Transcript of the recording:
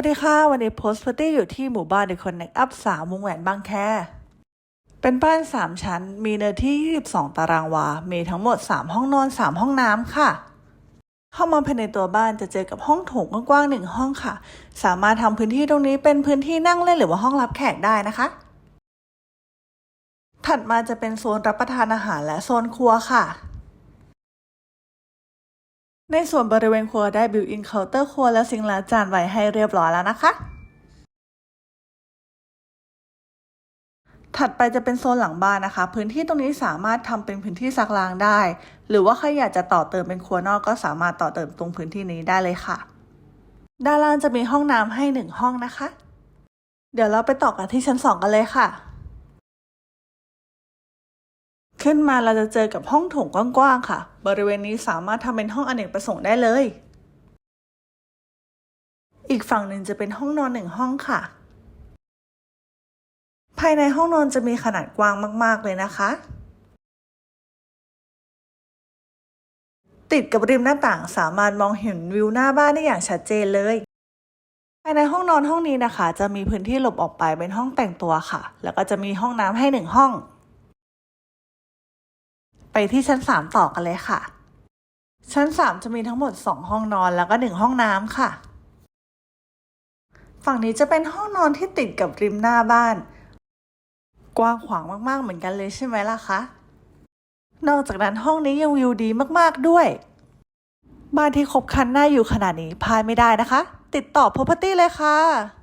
วัสดีค่ะ วันนี้โพสต์พาร์ตี้อยู่ที่หมู่บ้านเดคอนเน็กอัพสามวงแหวนบางแค เป็นบ้าน 3 ชั้น มีเนื้อที่ 22 ตารางวา มีทั้งหมด 3 ห้องนอน 3 ห้องน้ำค่ะ เข้ามาภายในตัวบ้านจะเจอกับห้องโถงกว้างๆหนึ่งห้องค่ะ สามารถทำพื้นที่ตรงนี้เป็นพื้นที่นั่งเล่นหรือว่าห้องรับแขกได้นะคะ ถัดมาจะเป็นโซนรับประทานอาหารและโซนครัวค่ะ ในส่วนบริเวณครัวได้บิวอินเคาน์เตอร์ครัวและซิงล้างจานไว้ให้เรียบร้อยแล้วนะคะ ถัดไปจะเป็นโซนหลังบ้านนะคะ พื้นที่ตรงนี้สามารถทำเป็นพื้นที่ซักล้างได้ หรือว่าใครอยากจะต่อเติมเป็นครัวนอกก็สามารถต่อเติมตรงพื้นที่นี้ได้เลยค่ะ ด้านล่างจะมีห้องน้ำให้หนึ่งห้องนะคะ เดี๋ยวเราไปต่อกันที่ชั้นสองกันเลยค่ะ ขึ้นมาเราจะเจอกับห้องโถงกว้างๆค่ะ บริเวณนี้สามารถทำเป็นห้องอเนกประสงค์ได้เลย อีกฝั่งหนึ่งจะเป็นห้องนอนหนึ่งห้องค่ะ ภายในห้องนอนจะมีขนาดกว้างมากๆเลยนะคะ ติดกับริมหน้าต่างสามารถมองเห็นวิวหน้าบ้านได้อย่างชัดเจนเลย ภายในห้องนอนห้องนี้นะคะ จะมีพื้นที่หลบออกไปเป็นห้องแต่งตัวค่ะ แล้วก็จะมีห้องน้ำให้หนึ่งห้อง ไปที่ชั้นสามต่อกันเลยค่ะ ชั้นสามจะมีทั้งหมดสองห้องนอนแล้วก็หนึ่งห้องน้ำค่ะ ฝั่งนี้จะเป็นห้องนอนที่ติดกับริมหน้าบ้าน กว้างขวางมากๆเหมือนกันเลยใช่ไหมล่ะคะ นอกจากนั้นห้องนี้ยังวิวดีมากๆด้วย บ้านที่ครบคันน่าอยู่ขนาดนี้พลาดไม่ได้นะคะ ติดต่อ property เลยค่ะ